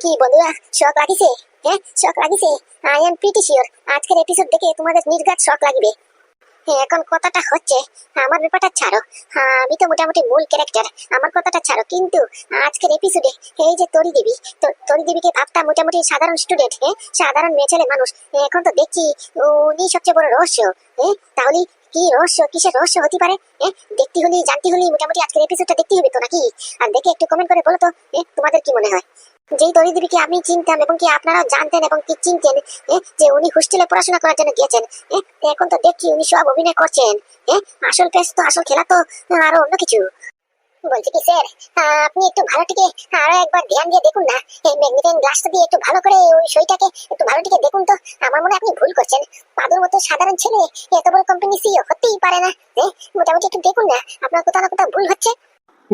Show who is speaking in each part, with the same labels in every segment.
Speaker 1: কি বন্ধুরা শখ লাগিছে? হ্যাঁ শখ লাগিছে? আই এম প্রিটি শিওর আজকের এপিসোড দেখে তোমাদের নির্ঘাত শখ লাগবে। হ্যাঁ, এখন কথাটা হচ্ছে আমার ব্যাপারটা ছাড়ো। হ্যাঁ, আমি তো মোটামুটি মূল ক্যারেক্টার আমার কথাটা ছাড়ো। কিন্তু আজকের এপিসোডে এই যে তরি দেবী তরি দেবীকে ভাবতাম মোটামুটি সাধারণ স্টুডেন্ট হ্যাঁ সাধারণ মেয়ে ছেলে মানুষ। হ্যাঁ, এখন তো দেখছি উনি সবচেয়ে বড় রহস্য হ্যাঁ তাহলে কি রহস্য কিসের রহস্য হতে পারে? হ্যাঁ দেখতে হলে জানতে হলে মোটামুটি আজকের এপিসোডটা দেখতে হবে তো নাকি? আর দেখে একটু কমেন্ট করে বলো তো হ্যাঁ, তোমাদের কি মনে হয়? যেই তরিদেবীকে আমি চিনতাম এবং কি আপনারাও জানতেন এবং কি চিনতেন যে উনি হোস্টেলে পড়াশোনা করার জন্য গিয়েছেন এখন তো দেখছি উনি সব অভিনয় করছেন আসল পেশ তো, আসল খেলা তো আরও অন্য কিছু। বলছি কি স্যার আপনি একটু ভালো থেকে আরও একবার ধ্যান দিয়ে দেখুন না, এই ম্যাগনেটাইন গ্লাসটা দিয়ে একটু ভালো করে ওই সইটাকে একটু ভালো থেকে দেখুন তো, আমার মনে আপনি ভুল করছেন। পাদুর মতো সাধারণ ছেলে, এত বড় কোম্পানি সিও হতেই পারে না মোটামুটি একটু দেখুন না, আপনার কোথাও না কোথাও ভুল হচ্ছে।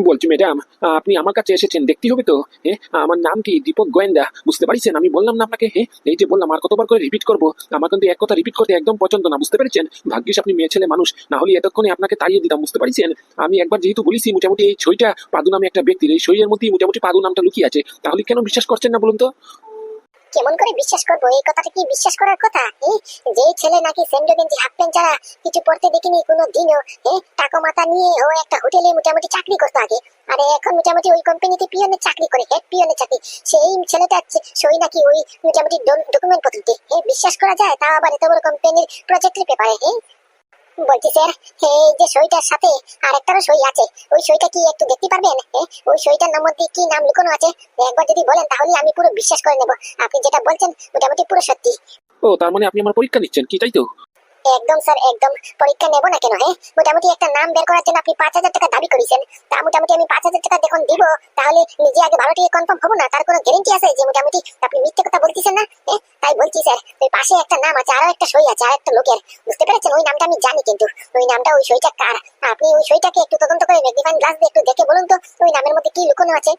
Speaker 2: বলছি ম্যাডাম আপনি আমার কাছে এসেছেন দেখতে হবে তো। হ্যাঁ আমার নাম কি দীপক গোয়েন্দা? বুঝতে পারছেন, আমি বললাম না আপনাকে হ্যাঁ এই যে বললাম, আর কতবার করে রিপিট করব? আমার কিন্তু এক কথা রিপিট করতে একদম পছন্দ না, বুঝতে পেরেছেন? ভাগ্যিস আপনি মেয়ে ছেলে মানুষ, না হলে এতক্ষণে আপনাকে তাড়িয়ে দিতাম, বুঝতে পারছেন? আমি একবার যেহেতু বলেছি, মোটামুটি এই ছইটা পাদু নামে একটা ব্যক্তির, এই ছইয়ের মধ্যেই মোটামুটি পাদু নামটা লুকিয়ে আছে। তাহলে কেন বিশ্বাস করছেন না বলুন তো?
Speaker 1: কেমন করে বিশ্বাস করব? এই কথাটা কি বিশ্বাস করার কথা? যে ছেলে নাকি সেন্ডো হাফ প্যান্ট ছাড়া কিছু পড়তে দেখিনি কোনো দিনও টাকা মাথা নিয়ে ও একটা হোটেলে মোটামুটি চাকরি করতো আগে। আর এখন মোটামুটি ওই কোম্পানিতে পিয়নের চাকরি করে হেড পিয়নের চাকরি। সেই ছেলেটা সই নাকি ওই মোটামুটি ডকুমেন্ট পত্রতে বিশ্বাস করা যায়? তা আবার এত বড় কোম্পানির প্রজেক্টের পেপারে হ্যাঁ বলছি, স্যার এই যে সইটার সাথে আর আরেকটারও সই আছে, ওই সইটা কি একটু দেখতে পারবেন? ওই সইটার নাম মধ্যে কি নাম লুকানো আছে? একবার যদি বলেন, তাহলে আমি পুরো বিশ্বাস করে নেব। আপনি যেটা বলছেন, মোটামুটি পুরো সত্যি।
Speaker 2: ও, তার মানে আপনি আমার পরীক্ষা নিচ্ছেন, কি তাই তো?
Speaker 1: একদম স্যার একদম। পরীক্ষা নেব না কেন হ্যাঁ? মোটামুটি একটা নাম বের করার জন্য আপনি পাঁচ হাজার টাকা দাবি করেছেন। তা মোটামুটি আমি পাঁচ হাজার টাকা যখন দিব তাহলে নিজে আগে ভালো থেকে কনফার্ম হব না তার কোনো গ্যারেন্টি আছে যে মোটামুটি আপনি মিথ্যে কথা বলতেছেন না? এ, তাই বলছি স্যার ওই পাশে একটা নাম আছে আরও একটা সই আছে আর একটা লোকের। বুঝতে পেরেছেন? ওই নামটা আমি জানি কিন্তু। ওই নামটা ওই সইটা কার? আপনি ওই সইটাকে একটু তদন্ত করে ম্যাগনিফাইং গ্লাস দিয়ে একটু দেখে বলুন তো ওই নামের মধ্যে কি লুকোনো আছে?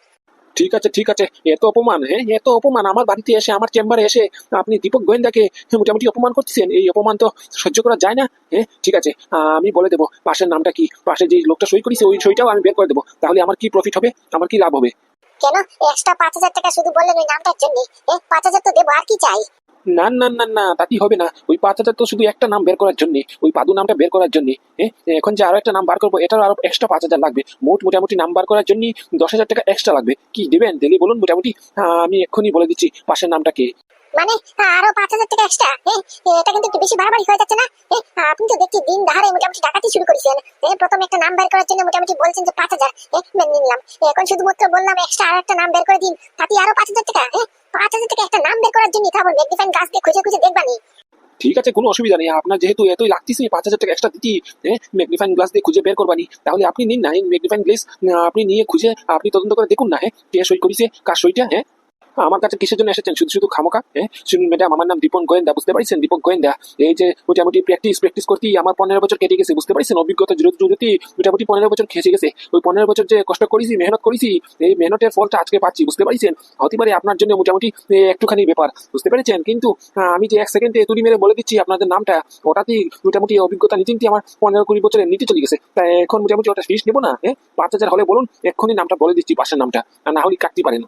Speaker 2: ঠিক আছে ঠিক আছে। এত অপমান হ্যাঁ? এত অপমান। আমার বাড়িতে এসে, আমার চেম্বারে এসে আপনি দীপক গোয়েন্দাকে মোটামুটি অপমান করতেছেন। এই অপমান তো সহ্য করা যায় না হ্যাঁ? ঠিক আছে আমি বলে দেবো, পাশের নামটা কি? পাশে যে লোকটা সই করেছে, ওই সইটাও আমি বের করে দেবো। তাহলে আমার কি প্রফিট হবে? আমার কি লাভ হবে?
Speaker 1: কেন? এক্সট্রা পাঁচ হাজার টাকা শুধু বললেন ওই নামটার জন্য পাঁচ হাজার তো দেবো, আর কি চাই?
Speaker 2: না না না না তাতেই হবে না? ওই হাজার তো শুধু একটা নাম বের করার জন্য, ওই পাদু নামটা বের করার জন্য এখন যে আরও একটা নাম বার করব এটার আরও এক্সট্রা পাঁচ হাজার লাগবে। মোট মোটামুটি নাম বার করার জন্য দশ হাজার টাকা এক্সট্রা লাগবে। কি দেবেন? দিলে বলুন মোটামুটি। আমি এক্ষুনি বলে দিচ্ছি পাশের নামটা কে
Speaker 1: মানে আরও পাঁচ হাজার টাকা এক্সট্রা এটা কিন্তু একটু বেশি বাড়াবাড়ি হয়ে যাচ্ছে না? আপনি তো দেখছি দিন ধারে মোটামুটি ডাকাতি শুরু করেছেন। প্রথম একটা নাম বের করার জন্য মোটামুটি বলছেন যে পাঁচ হাজার। নিলাম। এখন শুধুমাত্র বললাম এক্সট্রা আর একটা নাম বের করে দিন। তাতে আরও পাঁচ হাজার টাকা? পাঁচ হাজার টাকা একটা নাম বের করার জন্য তারপর ম্যাগনিফাইং গাছ দিয়ে খুঁজে খুঁজে দেখবানি
Speaker 2: ঠিক আছে, কোনো অসুবিধা নেই। আপনার যেহেতু এতই লাগতেছে, পাঁচ হাজার টাকা এক্সট্রা দিতি ম্যাগনিফাইং গ্লাস দিয়ে খুঁজে বের করবানি তাহলে আপনি নিন না ম্যাগনিফাইং গ্লাস আপনি নিয়ে খুঁজে, আপনি তদন্ত করে দেখুন না হ্যাঁ কে সই করেছে, কার সইটা হ্যাঁ আমার কাছে কিসের জন্য এসেছেন? শুধু শুধু খামোকা হ্যাঁ শুনুন ম্যাডাম আমার নাম দীপন গোয়েন্দা, বুঝতে পারছেন? দীপক গোয়েন্দা, এই যে মোটামুটি প্র্যাকটিস প্র্যাকটিস করতেই আমার পনেরো বছর কেটে গেছে, বুঝতে পারছেন? অভিজ্ঞতা জুড়ে জুড়েতেই মোটামুটি পনেরো বছর খেসে গেছে। ওই পনেরো বছর যে কষ্ট করেছি, মেহনত করেছি, এই মেহনতের ফলটা আজকে পাচ্ছি, বুঝতে পারছেন? হতে পারে আপনার জন্য মোটামুটি একটুখানি ব্যাপার, বুঝতে পেরেছেন? কিন্তু আমি যে এক সেকেন্ডে তুলি মেরে বলে দিচ্ছি আপনাদের নামটা ওটাতেই মোটামুটি অভিজ্ঞতা নিতে নিতে আমার পনেরো কুড়ি বছরের নিতে চলে গেছে। তাই এখন মোটামুটি ওটা ফিস নেব না হ্যাঁ পাঁচ হাজার হলে বলুন, এক্ষুনি নামটা বলে দিচ্ছি পাশের নামটা না হলে কাটতে পারেন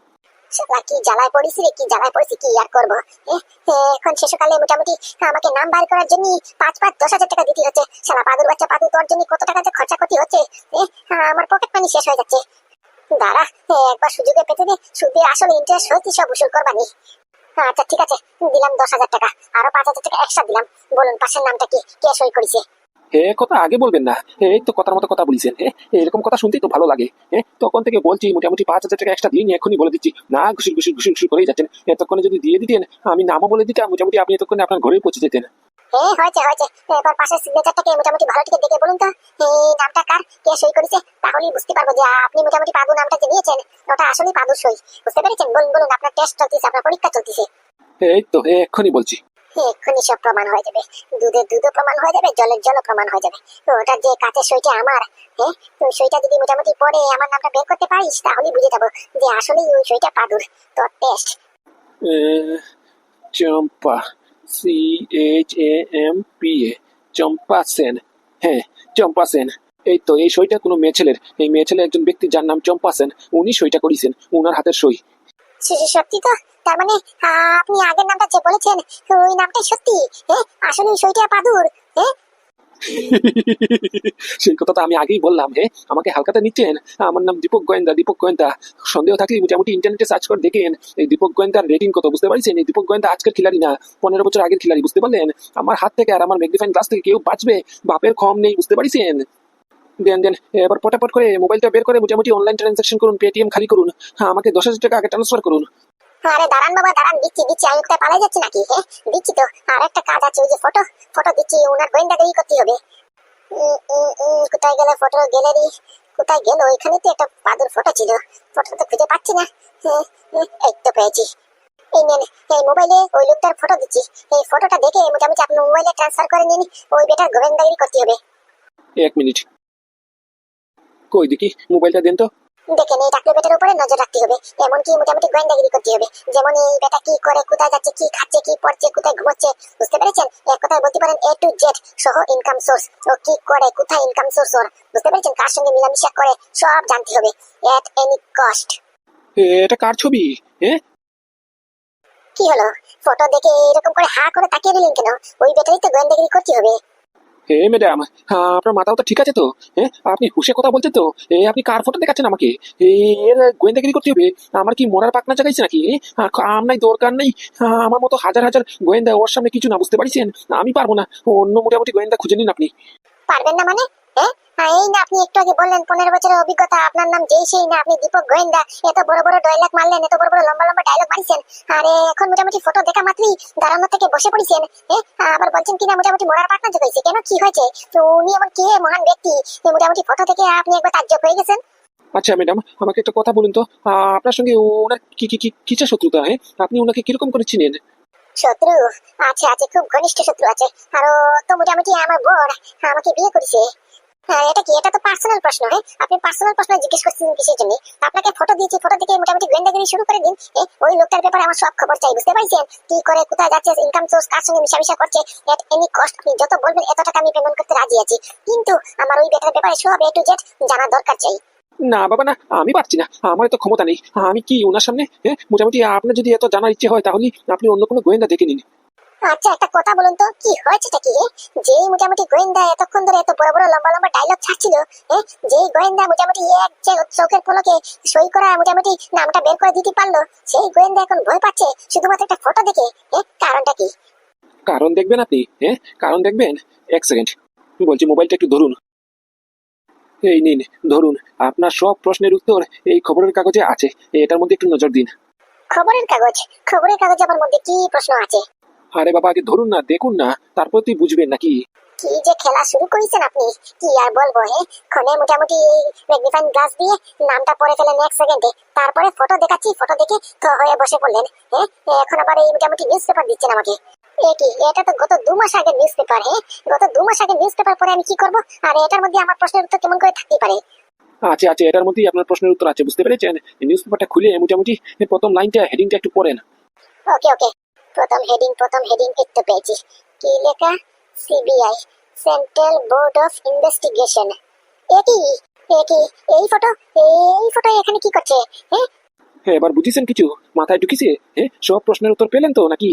Speaker 1: কি জ্বালায় রে? কি জ্বালায় কি করব? এখন মোটামুটি আমাকে নাম বার করার জন্য পাঁচ পাঁচ দশ হাজার টাকা দিতে হচ্ছে। পাদুর বাচ্চা তোর জন্য কত টাকা যে খরচা হচ্ছে? আমার পকেট মানি শেষ হয়ে যাচ্ছে। দাঁড়া একবার সুযোগে পেতে দে। আসলে ইন্টারেস্ট হইতে সব উসুল করবানি আচ্ছা ঠিক আছে। দিলাম দশ হাজার টাকা। আরও পাঁচ হাজার টাকা এক্সট্রা দিলাম। বলুন, পাশের নামটা কি? কে সই করেছে?
Speaker 2: হে কথা আগে বলবেন না। এই তো কথার মতো কথা বলিছেন। হ্যাঁ এরকম কথা শুনতেই তো ভালো লাগে। হ্যাঁ তখন থেকে বলছি মোটামুটি পাঁচ হাজার টাকা এক্সট্রা দিন এখনই বলে দিচ্ছি। না ঘুষি ঘুষি ঘুষি ঘুষি করেই যাচ্ছেন। এতক্ষণে যদি দিয়ে দিতেন আমি নামও বলে দিতাম মোটামুটি আপনি এতক্ষণে আপনার ঘরেই পৌঁছে যেতেন।
Speaker 1: হ্যাঁ হয়েছে হয়েছে। এবার পাশের সিগনেচারটাকে মোটামুটি ভালো থেকে দেখে বলুন তো। এই নামটা কার? কে সই করেছে? তাহলেই বুঝতে পারব যে আপনি মোটামুটি পাদু নামটা যে নিয়েছেন ওটা আসলেই পাদু সই। বুঝতে পেরেছেন? বলুন বলুন আপনার টেস্ট চলতেছে আপনার পরীক্ষা চলতেছে।
Speaker 2: এই তো এক্ষুনি বলছি।
Speaker 1: এক্ষুনি সব প্রমাণ হয়ে যাবে। দুধের দুধও প্রমাণ হয়ে যাবে জলের জলও প্রমাণ হয়ে যাবে। যে কাঁচের সইটা আমার হ্যাঁ তো ওই সইটা যদি মোটামুটি পরে আমার নামটা বের করতে পারিস তাহলেই বুঝে যাব যে আসলেই ওই সইটা পাদুর। তোর test.
Speaker 2: Champa C H A M P A Champa Sen হ্যাঁ চম্পা সেন এই তো এই সইটা কোনো মেয়ে ছেলের। এই মেয়ে ছেলে একজন ব্যক্তি যার নাম চম্পা সেন উনি সইটা করেছেন উনার হাতের সই।
Speaker 1: সত্যি তো? তার মানে আপনি আগের নামটা যে বলেছেন, ওই সত্যি? আসলে সইটা পাদুর
Speaker 2: সেই কথা তো আমি আগেই বললাম হ্যাঁ আমাকে হালকাতে আমার নাম দীপক গোয়েন্দা দীপক গোয়েন্দা। সন্দেহ থাকলে মোটামুটি ইন্টারনেটে সার্চ করে দেখেন। এই দীপক গোয়েন্দার রেটিং কত, বুঝতে পারছেন? এই দীপক গোয়েন্দা আজকের খিলাড়ি না, পনেরো বছর আগের খিলাড়ি, বুঝতে পারলেন? আমার হাত থেকে আর আমার ম্যাগনিফাইং গ্লাস থেকে কেউ বাঁচবে? বাপের ক্ষম নেই, বুঝতে পারছেন? দেন দেন, এবার পটাপট করে মোবাইলটা বের করে মোটামুটি অনলাইন ট্রানজাকশন করুন পেটিএম খালি করুন। হ্যাঁ আমাকে দশ হাজার টাকা আগে ট্রান্সফার করুন।
Speaker 1: আরে দাঁড়ান বাবা দাঁড়ান দিচ্ছি দিচ্ছি আমি কোথায় পালাই যাচ্ছি নাকি? হ্যাঁ দিচ্ছি তো। আর একটা কাজ আছে ওই যে ফটো ফটো দিচ্ছি ওনার গোয়েন্দাগিরি করতে হবে। কোথায় গেল ফটো গ্যালারি কোথায় গেল? এখানে তো একটা পাদুর ফটো ছিল। ফটো তো খুঁজে পাচ্ছি না। হ্যাঁ, হ্যাঁ, এই তো পেয়েছি। এই নেন এই মোবাইলে ওই লোকটার ফটো দিচ্ছি। এই ফটোটা দেখে মোটামুটি আপনার মোবাইলে ট্রান্সফার করে নিন ওই বেটার গোয়েন্দাগিরি করতে হবে।
Speaker 2: এক মিনিট। কই দেখি মোবাইলটা দেন তো।
Speaker 1: দেখেন এই টাকলু বেটার উপরে নজর রাখতে হবে। এমনকি মোটামুটি গোয়েন্দাগিরি করতে হবে। যেমন এই বেটা কি করে কোথায় যাচ্ছে কি খাচ্ছে কি পড়ছে কোথায় ঘুমোচ্ছে বুঝতে পেরেছেন? এক কথায় বলতে পারেন এ টু জেড সহ ইনকাম সোর্স ও কি করে কোথায় ইনকাম সোর্স ওর? বুঝতে পেরেছেন? কার সঙ্গে মিলামিশা করে সব জানতে হবে। এট এনি কস্ট
Speaker 2: এটা কার ছবি? হ্যাঁ
Speaker 1: কি হলো? ফটো দেখে এরকম করে হা করে তাকিয়ে দিলেন কেন? ওই বেটারই তো গোয়েন্দাগিরি করতে হবে।
Speaker 2: হে ম্যাডাম আপনার মাথাও তো ঠিক আছে তো? হ্যাঁ আপনি হুশে কথা বলছেন তো? এ, আপনি কার ফটো দেখাচ্ছেন আমাকে? এর গোয়েন্দাগিরি করতে হবে? আমার কি মরার পাকনা জাগাইছে নাকি? আমার নাই, দরকার নেই। আমার মতো হাজার হাজার গোয়েন্দা ওর সামনে কিছু না বুঝতে পারছেন? আমি পারব না। অন্য মোটামুটি গোয়েন্দা খুঁজে নিন আপনি।
Speaker 1: পারবেন না মানে? হ্যাঁ, এই না আপনি একটু আগে বললেন পনেরো বছরের অভিজ্ঞতা আপনার নাম যেই সেই না আপনি দীপক গোয়েন্দা এত বড় বড় ডায়লগ মারলেন এত বড় বড় লম্বা লম্বা ডায়লগ মারিছেন। আরে এখন মোটামুটি ফটো দেখা মাত্রই দাঁড়ানো থেকে বসে পড়েছেন আবার বলছেন কিনা মোটামুটি মরার পাটনা জোগাইছে কেন কি হয়েছে? তো উনি এমন কে মহান ব্যক্তি মোটামুটি ফটো থেকে আপনি একবার তাজ্জব হয়ে গেছেন?
Speaker 2: আচ্ছা ম্যাডাম আমাকে একটা কথা বলুন তো। আপনার সঙ্গে ওনার কি কি কি কিসের শত্রুতা হ্যাঁ? আপনি ওনাকে কীরকম করে চিনেন?
Speaker 1: শত্রু? আছে আছে খুব ঘনিষ্ঠ শত্রু আছে। আর তো মোটামুটি আমার বোন আমাকে বিয়ে করেছে। হ্যাঁ এটা কি? এটা তো পার্সোনাল প্রশ্ন হ্যাঁ? আপনি পার্সোনাল প্রশ্ন জিজ্ঞেস করছেন কিসের জন্য? আপনাকে ফটো দিয়েছি ফটো মোটামুটি গোয়েন্দাগিরি শুরু করে দিন ওই লোকটার ব্যাপারে আমার সব খবর চাই, বুঝতে পারছেন? কি করে, কোথায় যাচ্ছে ইনকাম সোর্স কার সঙ্গে মিশামিশা করছে এট এনি কস্ট আপনি যত বলবেন, এত টাকা আমি পেমেন্ট করতে রাজি আছি। কিন্তু আমার ওই বেটার ব্যাপারে সব এ টু জেড দরকার চাই।
Speaker 2: না, বাবা, না, আমি পারছি না। আমার তো ক্ষমতা নেই। আমি কি ওনার সামনে হ্যাঁ? মোটামুটি আপনার যদি এত জানার ইচ্ছে হয়, তাহলে আপনি অন্য কোনো গোয়েন্দা দেখে নিন।
Speaker 1: আচ্ছা একটা কথা বলুন তো কি হয়েছেটা কি? যে মোটামুটি গোয়েন্দা এতক্ষণ ধরে এত বড় বড় লম্বা লম্বা ডায়লগ ছাড়ছিল যেই গোয়েন্দা মোটামুটি এক যে চোখের পলকে সই করা মোটামুটি নামটা বের করে দিতে পারল সেই গোয়েন্দা এখন ভয় পাচ্ছে শুধুমাত্র একটা ফটো দেখে কারণটা কি?
Speaker 2: কারণ দেখবেন আপনি হ্যাঁ কারণ দেখবেন এক সেকেন্ড বলছি মোবাইলটা একটু ধরুন। এই নিন ধরুন আপনার সব প্রশ্নের উত্তর এই খবরের কাগজে আছে এটার মধ্যে একটু নজর দিন।
Speaker 1: খবরের কাগজ? খবরের কাগজ আমার মধ্যে কি প্রশ্ন আছে?
Speaker 2: আরে বাবা আগে ধরুন না দেখুন না তারপর তুই বুঝবেন নাকি।
Speaker 1: কি যে খেলা শুরু করেছেন আপনি কি আর বলব হে? ক্ষণে মোটামুটি ম্যাগনিফাইং গ্লাস দিয়ে নামটা পড়ে ফেলেন এক সেকেন্ডে তারপরে ফটো দেখাচ্ছি ফটো দেখে তো হয়ে বসে পড়লেন হ্যাঁ এখন আবার এই মোটামুটি নিউজ পেপার দিচ্ছেন আমাকে। এ কি এটা তো গত দু মাস আগের নিউজ পেপার হ্যাঁ গত দু মাস আগের নিউজ পেপার পরে আমি কি করব? আর এটার মধ্যে আমার প্রশ্নের উত্তর কেমন করে থাকতে পারে?
Speaker 2: আছে আছে এটার মধ্যেই আপনার প্রশ্নের উত্তর আছে বুঝতে পেরেছেন? নিউজ পেপারটা খুলে মোটামুটি প্রথম লাইনটা হেডিংটা একটু পড়েন।
Speaker 1: ওকে ওকে। প্রথম হেডিং প্রথম হেডিং একটু পেয়েছি কি লেখা? CBI central board of investigation একই একই এই ফটো এই ফটো এখানে কি করছে? হ্যাঁ?
Speaker 2: হ্যাঁ এবার বুঝেছেন কিছু? মাথায় ঢুকিছে? হ্যাঁ সব প্রশ্নের উত্তর পেলেন তো নাকি?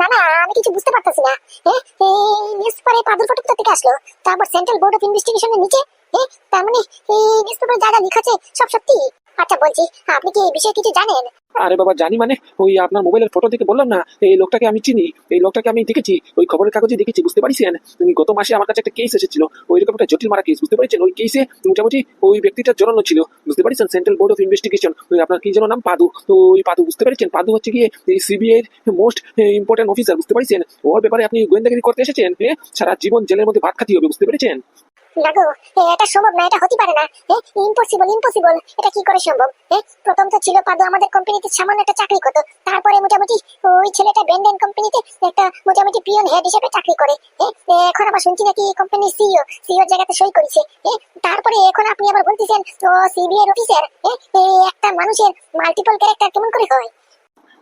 Speaker 1: না না আমি কিছু বুঝতে পারতেছি না। হ্যাঁ এই নিউজ পেপারে পাদুর ফটো কোথা থেকে আসলো? তারপর সেন্ট্রাল বোর্ড অফ ইনভেস্টিগেশনের নিচে? হ্যাঁ তার মানে এই নিউজ পেপারে যা যা লেখা আছে সব সত্যি? আচ্ছা বলছি, আপনি কি এই বিষয়ে কিছু জানেন?
Speaker 2: আরে বাবা, জানি মানে ওই আপনার মোবাইলের ফটো দেখে বললাম না, এই লোকটাকে আমি চিনি, এই লোকটাকে আমি দেখেছি, ওই খবরের কাগজে দেখেছি, বুঝতে পারছেন? গত মাসে আমার কাছে একটা কেস এসেছিল ওই রকম একটা জটিল মারা কেস বুঝতে পারছেন? ওই কেসে মোটামুটি ওই ব্যক্তিটা জড়ানো ছিল, বুঝতে পারছেন? সেন্ট্রাল বোর্ড অফ ইনভেস্টিগেশন ওই আপনার কি যেন নাম? পাদু। তো ওই পাদু, বুঝতে পেরেছেন? পাদু হচ্ছে গিয়ে এই সিবিআই এর মোস্ট ইম্পর্টেন্ট অফিসার বুঝতে পারছেন? ওর ব্যাপারে আপনি গোয়েন্দাগিরি করতে এসেছেন? হ্যাঁ? সারা জীবন জেলের মধ্যে ভাত খাতি হবে, বুঝতে পেরেছেন?
Speaker 1: না এটা সম্ভব না, এটা হতে পারে না। ইম্পসিবল ইম্পসিবল এটা কি করে সম্ভব? প্রথম তো ছিল পাদু আমাদের কোম্পানিতে সামান্য একটা চাকরি করতো। তারপরে মোটামুটি ওই ছেলেটা বেন্ডেন কোম্পানিতে একটা মোটামুটি হেড হিসেবে চাকরি করে। এখন আবার শুনছি নাকি কোম্পানির সিইও সিইও জায়গাতে সই করেছে। তারপরে এখন আপনি আবার বলতেছেন, ও সিবিআই অফিসার একটা মানুষের মাল্টিপল ক্যারেক্টার কেমন করে হয়?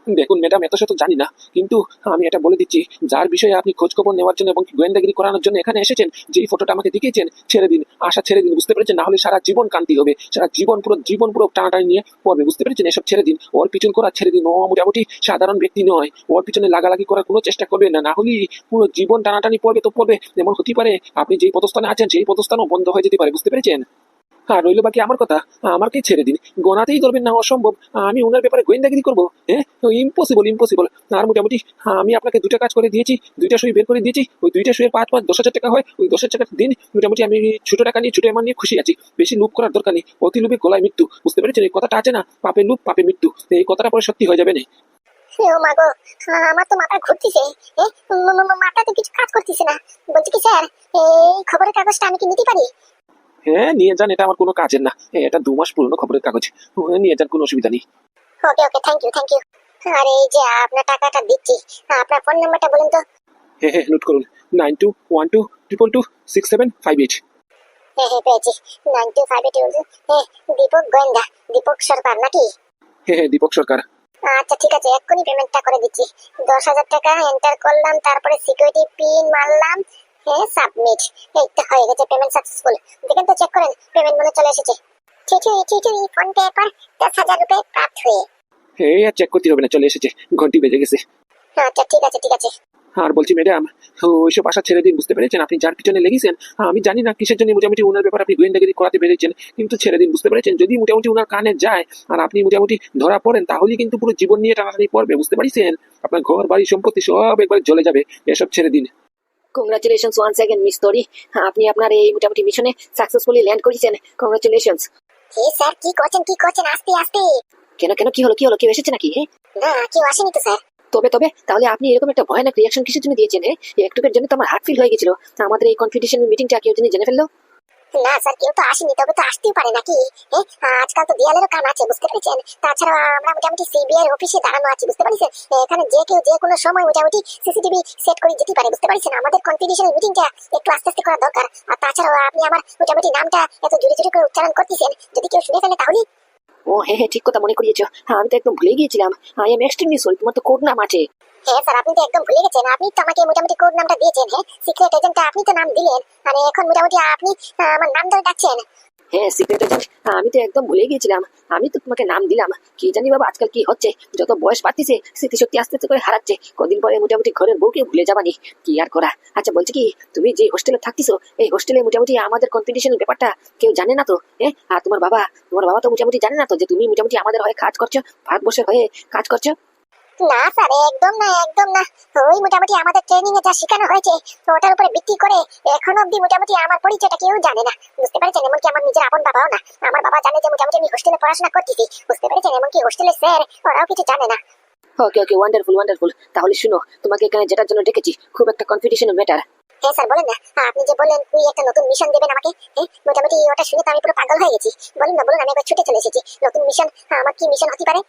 Speaker 2: দেখুন ম্যাডাম এত শত জানি না, কিন্তু আমি এটা বলে দিচ্ছি, যার বিষয়ে আপনি খোঁজ খবর নেওয়ার জন্য এবং গোয়েন্দাগিরি করানোর জন্য এখানে এসেছেন, যেই ফটোটা আমাকে দেখিয়েছেন, ছেড়ে দিন, আশা ছেড়ে দিন, বুঝতে পেরেছেন? না হলে সারা জীবন কান্তি হবে, সারা জীবন পুরো জীবন পুরো টানাটানি নিয়ে পড়বে, বুঝতে পেরেছেন? এসব ছেড়ে দিন, ওর পিছন করা ছেড়ে দিন, ও মোটামুটি সাধারণ ব্যক্তি নয়, ওর পিছনে লাগালাগি করার কোনো চেষ্টা করবে না না হলে পুরো জীবন টানাটানি পড়বে তো পড়বে এমন হতে পারে, আপনি যেই পদস্থানে আছেন, সেই পদস্থানও বন্ধ হয়ে যেতে পারে, বুঝতে পেরেছেন? আর রইল বাকি আমার কথা? আমাকে ছেড়ে দিন। গোনাতেই ধরবেন না, অসম্ভব। আমি ওনার ব্যাপারে গোয়েন্দাগিরি করব হ্যাঁ? ইম্পসিবল ইম্পসিবল আর মোটামুটি, আমি আপনাকে দুটা কাজ করে দিয়েছি, দুইটা সই বের করে দিয়েছি, ওই দুইটা সইয়ের পাঁচ পাঁচ দশ হাজার টাকা হয়, ওই দশ হাজার দিন মোটামুটি আমি ছোট টাকা নিয়ে ছোট এমন নিয়ে খুশি আছি। বেশি লুপ করার দরকার নেই, অতি লুপে গলায় মৃত্যু, বুঝতে পেরেছেন? এই কথাটা আছে না পাপে লুপ পাপে মৃত্যু। এই কথাটা পরে সত্যি হয়ে যাবে না।
Speaker 1: আমার তো মাথা ঘুরতেছে কিছু কাজ করতেছে না। বলছি কি স্যার, এই খবরের কাগজটা আমি কি নিতে পারি?
Speaker 2: হ্যাঁ নিয়ে যান এটা আমার কোনো কাজের না। এটা দু মাস পুরনো খবরের কাগজ। নিয়ে যান কোনো অসুবিধা নেই।
Speaker 1: Okay okay thank you thank you আর এই যে আপনার টাকাটা দিচ্ছি আপনার ফোন নাম্বারটা বলুন তো।
Speaker 2: হ্যাঁ হ্যাঁ নোট করুন। Nine two one two triple two six seven five eight
Speaker 1: হ্যাঁ হ্যাঁ পেয়েছি। নাইন টু ফাইভ এইট হ্যাঁ দীপক গোয়েন্দা দীপক সরকার নাকি?
Speaker 2: হ্যাঁ হ্যাঁ দীপক সরকার।
Speaker 1: আচ্ছা ঠিক আছে এক্ষুনি পেমেন্টটা করে দিচ্ছি। দশ হাজার টাকা এন্টার করলাম তারপরে সিকিউরিটি পিন মারলাম হ্যাঁ হ্যাঁ, সাবমিট এই তো হয়ে গেছে পেমেন্ট সাকসেসফুল দেখেন তো চেক করেন পেমেন্ট মনে চলে এসেছে। ঠিকই ফোন পে পর দশ হাজার রুপে প্রাপ্ত
Speaker 2: হয়ে। আর চেক করতে হবে না চলে এসেছে ঘন্টি বেজে গেছে।
Speaker 1: আচ্ছা ঠিক আছে ঠিক আছে।
Speaker 2: আর বলছি ম্যাডাম ওইসব আশা ছেড়ে দিন বুঝতে পেরেছেন? আপনি যার পিছনে লেগেছেন আমি জানি না কিসের জন্য মোটামুটি ওনার ব্যাপার আপনি গোয়েন্দাগিরি করাতে পেরেছেন কিন্তু ছেড়ে দিন বুঝতে পেরেছেন যদি মোটামুটি ওনার কানে যায় আর আপনি মোটামুটি ধরা পড়েন তাহলে কিন্তু পুরো জীবন নিয়ে টানাটানি পড়বে বুঝতে পারছেন? আপনার ঘর বাড়ি সম্পত্তি সব একবার জ্বলে যাবে এসব ছেড়ে দিন।
Speaker 3: কংগ্রাচুলেশনস ওয়ান সেকেন্ড মিস তরি আপনি আপনার এই মোটামুটি মিশনে সাকসেসফুলি ল্যান্ড করেছেন। কংগ্রাচুলেশনস
Speaker 1: হে স্যার কি করছেন কি করছেন? আস্তে আস্তে।
Speaker 3: কেন কেন কি হলো কি হলো কেউ এসেছে নাকি
Speaker 1: না কেউ আসেনি তো স্যার।
Speaker 3: তবে তবে তাহলে আপনি এরকম একটা ভয়ানক রিয়াকশন কিসের জন্য দিয়েছেন হ্যাঁ একটুকের জন্য তো আমার হার্ট ফিল হয়ে গেছিল। আমাদের এই কনফিডেন্সিয়াল মিটিংটা কেউ জেনে ফেলল?
Speaker 1: না, স্যার, কেউ তো আসেনি, তবে তো আসতেই পারে নাকি? হ্যাঁ আজকাল তো দেয়ালেরও আছে, বুঝতে পেরেছেন? তাছাড়া আমরা মোটামুটি সিবিআই অফিসে দাঁড়ানো আছি, বুঝতে পারছেন এখানে যে কেউ যে কোনো সময় মোটামুটি সিসিটিভি সেট করে যেতে পারে, বুঝতে পারছেন আমাদের কনফিডেন্সিয়াল মিটিংটা একটু আস্তে আস্তে করা দরকার। আর তাছাড়াও আপনি আমার মোটামুটি নামটা এত জোরে জোরে করে উচ্চারণ করতেছেন, যদি কেউ শুনে ফেলে তাহলে
Speaker 3: ও হ্যাঁ হ্যাঁ ঠিক কথা মনে করিয়েছো। হ্যাঁ আমি তো একদম ভুলে গিয়েছিলাম। আই এম এক্সট্রিমলি সরি তোমার তো কোড নাম আছে।
Speaker 1: হ্যাঁ স্যার, আপনি তো একদম ভুলে গেছেন। আপনি তো আমাকে মোটামুটি কোড নামটা দিয়েছেন হ্যাঁ? সিক্রেট এজেন্টটা আপনি তো নাম দিলেন। মানে এখন মোটামুটি আপনি আমার নাম ধরে ডাকছেন।
Speaker 3: হ্যাঁ সিক্রেট এজেন্ট আমি তো একদম ভুলে গিয়েছিলাম। আমি তো তোমাকে নাম দিলাম। কি জানি বাবা, আজকাল কি হচ্ছে? যত বয়স বাড়তিছে স্মৃতিশক্তি আস্তে আস্তে করে হারাচ্ছে। কদিন পরে মোটামুটি ঘরের বউকে ভুলে যাবানি কি আর করা? আচ্ছা বলছি কি, তুমি যে হোস্টেলে থাকতিছো, এই হোস্টেলে মোটামুটি আমাদের কম্পিটিশনের ব্যাপারটা কেউ জানে না তো? হ্যাঁ আর তোমার বাবা তোমার বাবা তো মোটামুটি জানে না তো যে তুমি মোটামুটি আমাদের হয়ে কাজ করছ ভারতবর্ষের হয়ে কাজ করছ?
Speaker 1: না স্যার একদম না একদম না। ওই মোটামুটি আমাদের ট্রেনিং এ যা শেখানো হয়েছে ওটার উপরে ভিত্তি করে এখন অব্দি মোটামুটি আমার পরিচয়টা কেউ জানে না। বুঝতে পেরেছেন? এমনকি আমার নিজের আপন বাবাও না। আমার বাবা জানে যে মোটামুটি আমি হোস্টেলে পড়াশোনা করতেছি। বুঝতে পেরেছেন? এমনকি হোস্টেলের স্যার ওরাও কিছু জানে না।
Speaker 3: ওকে ওকে ওয়ান্ডারফুল ওয়ান্ডারফুল তাহলে শুনো তোমাকে এখানে যেটার জন্য ডেকেছি খুব একটা ম্যাটার
Speaker 1: হ্যাঁ স্যার বলেন না। আপনি যে বললেন তুই একটা নতুন মিশন দেবেন আমাকে হ্যাঁ মোটামুটি ওটা শুনে তো আমি পুরো পাগল হয়ে গেছি। বলুন না বলুন আমি একবার ছুটে চলে এসেছি। নতুন মিশন আমার কি মিশন হতে পারে?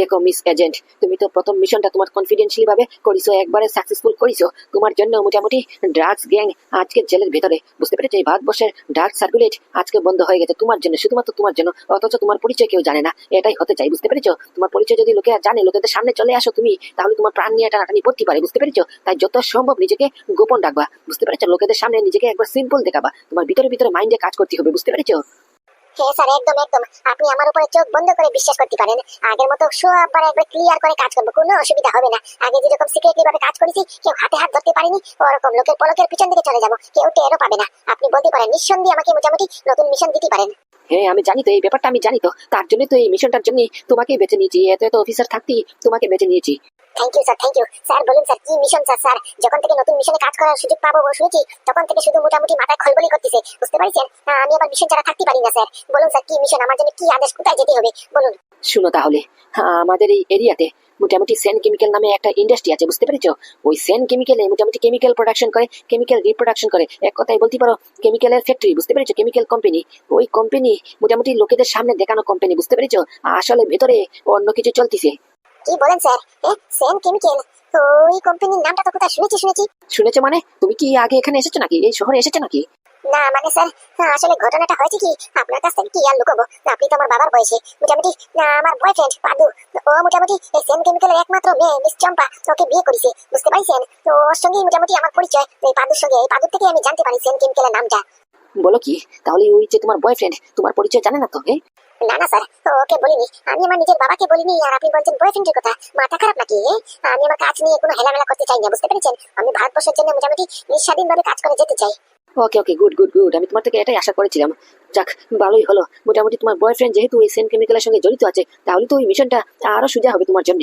Speaker 3: দেখো মিস এজেন্ট তুমি তো প্রথম মিশনটা তোমার কনফিডেন্সিয়ালি ভাবে করিছো, একবারে সাকসেসফুল করিছো। তোমার জন্য মোটামুটি ড্রাগস গ্যাং আজকে জেলের ভেতরে। বুঝতে পেরেছ? ভারতবর্ষের ড্রাগ সার্কুলেট আজকে বন্ধ হয়ে গেছে তোমার জন্য, শুধুমাত্র তোমার জন্য, অথচ তোমার পরিচয় কেউ জানে না। এটাই হতে চাই, বুঝতে পেরেছ? তোমার পরিচয় যদি লোকে জানে, লোকেদের সামনে চলে আসো তুমি, তাহলে তোমার প্রাণ নিয়ে টানাটানি পড়তে পারে, বুঝতে পেরেছ? তাই যত সম্ভব নিজেকে গোপন রাখবা, বুঝতে পেরেছ? লোকেদের সামনে নিজেকে একবার সিম্পল দেখাবা, তোমার ভিতরে ভিতরে মাইন্ডে কাজ করতে হবে, বুঝতে পেরেছ?
Speaker 1: স্যার, একদম একদম। আপনি আমার উপরে চোখ বন্ধ করে বিশ্বাস করতে পারেন। আগের মতো একবার ক্লিয়ার করে কাজ করব, কোনো অসুবিধা হবে না। আগে যেরকম সিক্রেটলি ভাবে কাজ করেছি, কেউ হাতে হাত ধরতে পারেনি, ওরকম লোকের পলকের পিছন দিকে চলে যাব, কেউ টেরও পাবে না। আপনি বলতে পারেন, নিঃসন্দেহে আমাকে মোটামুটি নতুন মিশন দিতে পারেন।
Speaker 3: হ্যাঁ আমি জানি তো, এই ব্যাপারটা আমি জানি তো। তার জন্য তো এই মিশনটার জন্য তোমাকে বেছে নিয়েছি। এত এত অফিসার থাকতেই তোমাকে বেছে নিয়েছি।
Speaker 1: Thank you sir thank you sir বলুন স্যার কি মিশন স্যার স্যার যখন থেকে নতুন মিশনে কাজ করার সুযোগ পাবো শুনেছি তখন থেকে শুধু মোটামুটি মাথায় খলবলি করতেছে। বুঝতে পারছেন? আমি আবার মিশন ছাড়া থাকতে পারি না স্যার বলুন স্যার কি মিশন আমার জন্য কি আদেশ কোথায় যেতে হবে? বলুন।
Speaker 3: শুনো তাহলে হ্যাঁ, আমাদের এই এরিয়াতে মোটামুটি সেন কেমিক্যাল নামে একটা ইন্ডাস্ট্রি আছে বুঝতে পেরেছ? ওই সেন কেমিক্যালে মোটামুটি কেমিক্যাল প্রোডাকশন করে কেমিক্যাল রিপ্রোডাকশন করে। এক কথায় বলতে পারো কেমিক্যালের ফ্যাক্টরি বুঝতে পেরেছ? কেমিক্যাল কোম্পানি ওই কোম্পানি মোটামুটি লোকেদের সামনে দেখানো কোম্পানি বুঝতে পেরেছ? আসলে ভেতরে অন্য কিছু চলতিছে।
Speaker 1: কি বলেন স্যার? সেম কেমিক্যাল ওই কোম্পানির নামটা তো কোথায় শুনেছি শুনেছি।
Speaker 3: শুনেছো মানে? তুমি কি আগে এখানে এসেছ নাকি? এই শহরে এসেছ নাকি?
Speaker 1: না মানে স্যার হ্যাঁ, আসলে ঘটনাটা হয়েছে কি? আপনার কাছ থেকে কি আর লুকাবো? আপনি তো আমার বাবার বয়সী। মোটামুটি আমার বয়ফ্রেন্ড পাদু। ও মোটামুটি এই সেন কেমিক্যালের একমাত্র মেয়ে মিস চম্পা। ওকে বিয়ে করেছে। বুঝতে পারছেন তো ওর সঙ্গেই মোটামুটি আমার পরিচয়। এই পাদুর সঙ্গে এই পাদুর থেকে আমি জানতে পারি সেন কেমিক্যালের নামটা।
Speaker 3: বলো কি? তাহলে ওই যে তোমার বয়ফ্রেন্ড তোমার পরিচয় জানে না তো
Speaker 1: না না, স্যার, ওকে বলিনি। আমি আমার নিজের বাবাকে বলিনি, আর আপনি বলছেন বয়ফ্রেন্ডের কথা। মাথা খারাপ নাকি আমি আমার কাজ নিয়ে কোনো হেলামেলা করতে চাই না, বুঝতে পেরেছেন? আমি ভারতবর্ষের জন্য মোটামুটি নিঃস্বাধীনভাবে কাজ করে যেতে চাই।
Speaker 3: Okay okay good good good আমি তোমার থেকে এটাই আশা করেছিলাম। যাক, ভালোই হলো। মোটামুটি তোমার বয়ফ্রেন্ড যেহেতু এই সেন্ট কেমিক্যালের সঙ্গে জড়িত আছে, তাহলে তো ওই মিশনটা আরও সোজা হবে তোমার জন্য।